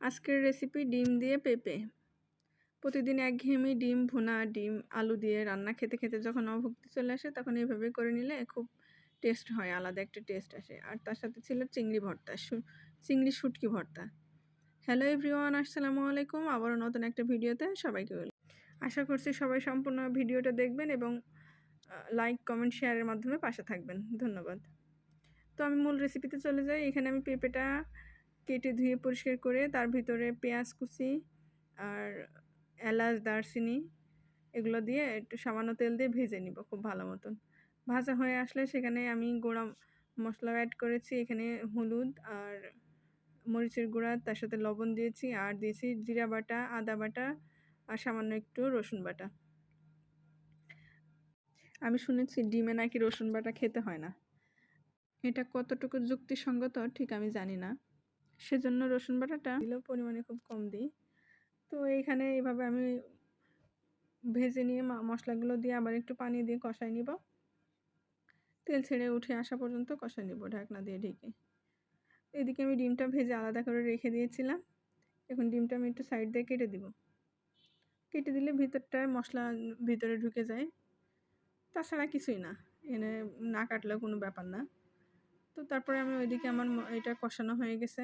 আজকের রেসিপি ডিম দিয়ে পেঁপে। প্রতিদিন একঘেয়েমি ডিম, ভুনা ডিম, আলু দিয়ে রান্না খেতে খেতে যখন অভুক্তি চলে আসে তখন এইভাবে করে নিলে খুব টেস্ট হয়, আলাদা একটা টেস্ট আসে। আর তার সাথে ছিল চিংড়ি ভর্তা চিংড়ি শুটকি ভর্তা। হ্যালো এভরিওয়ান আসসালামু আলাইকুম। আবারও নতুন একটা ভিডিওতে সবাইকে আশা করছি সবাই সম্পূর্ণ ভিডিওটা দেখবেন এবং লাইক কমেন্ট শেয়ারের মাধ্যমে পাশে থাকবেন। ধন্যবাদ। তো আমি মূল রেসিপিতে চলে যাই। এখানে আমি পেঁপেটা কেটে ধুয়ে পরিষ্কার করে তার ভিতরে পেঁয়াজ কুচি আর এলাচ, দারচিনি এগুলো দিয়ে একটু সামান্য তেল দিয়ে ভেজে নিব খুব ভালো মতন। ভাজা হয়ে আসলে সেখানে আমি গোড়া মশলা অ্যাড করেছি, এখানে হলুদ আর মরিচের গুঁড়া, তার সাথে লবণ দিয়েছি আর দিয়েছি জিরা বাটা, আদা বাটা আর সামান্য একটু রসুন বাটা। আমি শুনেছি ডিমে নাকি রসুন বাটা খেতে হয় না। এটা কতটুকু যুক্তিসঙ্গত ঠিক আমি জানি না। সেজন্য রসুন বাটাটা। দিলেও পরিমাণে খুব কম দিই। তো এইখানে এইভাবে আমি ভেজে নিয়ে মশলাগুলো দিয়ে আবার একটু পানি দিয়ে কষাই নিব। তেল ছেড়ে উঠে আসা পর্যন্ত কষাই নিব ঢাকনা দিয়ে ঢেকে। এদিকে আমি ডিমটা ভেজে আলাদা করে রেখে দিয়েছিলাম। এখন ডিমটা আমি একটু সাইড দিয়ে কেটে দিব। কেটে দিলে ভিতরটায় মশলা ভিতরে ঢুকে যায়। তাছাড়া কিছুই না। এনে না কাটলেও কোনো ব্যাপার না। তো তারপরে আমি ওইদিকে আমার এটা কষানো হয়ে গেছে।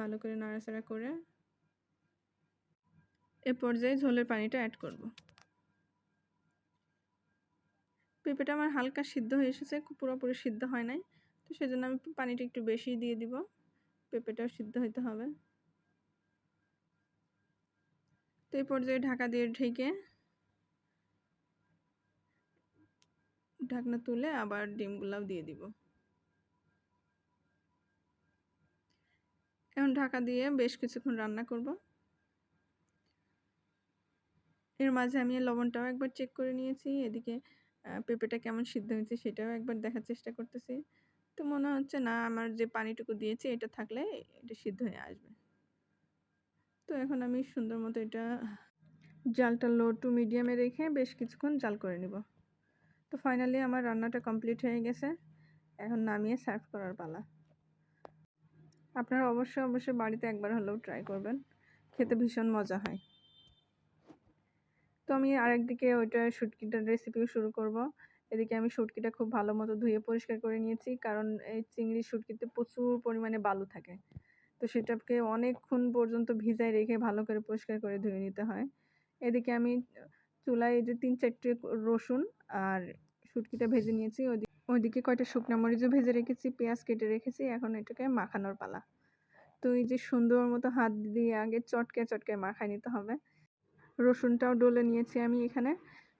ভালো করে নাড়াচাড়া করে এ পর্যায়ে ঝোলের পানিটা অ্যাড করব। পেঁপেটা আমার হালকা সিদ্ধ হয়ে এসেছে পুরোপুরি সিদ্ধ হয় নাই, তো সেজন্য আমি পানিটা একটু বেশি দিয়ে দিব, পেঁপেটাও সিদ্ধ হইতে হবে। তো এই পর্যায়ে ঢাকা দিয়ে ঢেকে ঢাকনা তুলে আবার ডিমগুলাও দিয়ে দিব। এখন ঢাকা দিয়ে বেশ কিছুক্ষণ রান্না করব। এর মাঝে আমি লবণটাও একবার চেক করে নিয়েছি। এদিকে পেঁপেটা কেমন সিদ্ধ হয়েছে সেটাও একবার দেখার চেষ্টা করতেছি। তো মনে হচ্ছে না, আমার যে পানিটুকু দিয়েছি, এটা থাকলে এটা সিদ্ধ হয়ে আসবে। তো এখন আমি সুন্দর মতো এটা জালটা লো টু মিডিয়ামে রেখে বেশ কিছুক্ষণ জাল করে নিব। তো ফাইনালি আমার রান্নাটা কমপ্লিট হয়ে গেছে। এখন নামিয়ে সার্ভ করার পালা। আপনারা অবশ্যই অবশ্যই বাড়িতে একবার হলেও ট্রাই করবেন। খেতে ভীষণ মজা হয়। তো আমি আরেকদিকে ওইটা শুটকিটার রেসিপিও শুরু করব। এদিকে আমি শুটকিটা খুব ভালো মতো ধুয়ে পরিষ্কার করে নিয়েছি, কারণ এই চিংড়ি শুটকিতে প্রচুর পরিমাণে বালু থাকে। তো সেটাকে অনেকক্ষণ পর্যন্ত ভিজায় রেখে ভালো করে পরিষ্কার করে ধুয়ে নিতে হয়। এদিকে আমি চুলায় যে তিন চারটে রসুন আর শুটকিটা ভেজে নিয়েছি ওইদিকে ওইদিকে কয়টা শুকনো মরিচও ভেজে রেখেছি, পেঁয়াজ কেটে রেখেছি, এখন এটাকে মাখানোর পালা। তো এই যে সুন্দর মতো হাত দিয়ে আগে চটকে চটকে মাখায় নিতে হবে। রসুনটাও ডলে নিয়েছি আমি এখানে।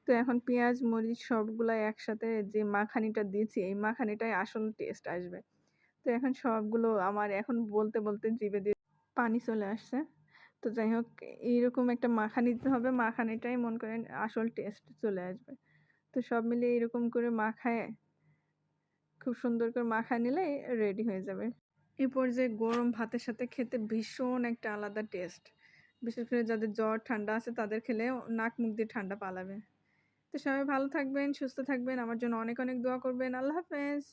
তো এখন পেঁয়াজ, মরিচ সবগুলো একসাথে যে মাখানিটা দিয়েছি, এই মাখানিটাই আসল টেস্ট আসবে। তো এখন সবগুলো আমার এখন বলতে বলতে জিভে দিয়ে পানি চলে আসছে। তো যাই হোক, এইরকম একটা মাখানি দিতে হবে, মাখানিটাই মন করেন আসল টেস্ট চলে আসবে। তো সব মিলিয়ে এরকম করে মাখায় খুব সুন্দর করে মাখা নিলে রেডি হয়ে যাবে। এরপর যে গরম ভাতের সাথে খেতে ভীষণ একটা আলাদা টেস্ট বিশেষ করে যাদের জ্বর, ঠান্ডা আছে তাদের খেলে নাক মুখ দিয়ে ঠান্ডা পালাবে। তো সবাই ভালো থাকবেন, সুস্থ থাকবেন। আমার জন্য অনেক অনেক দোয়া করবেন। আল্লাহ হাফেজ।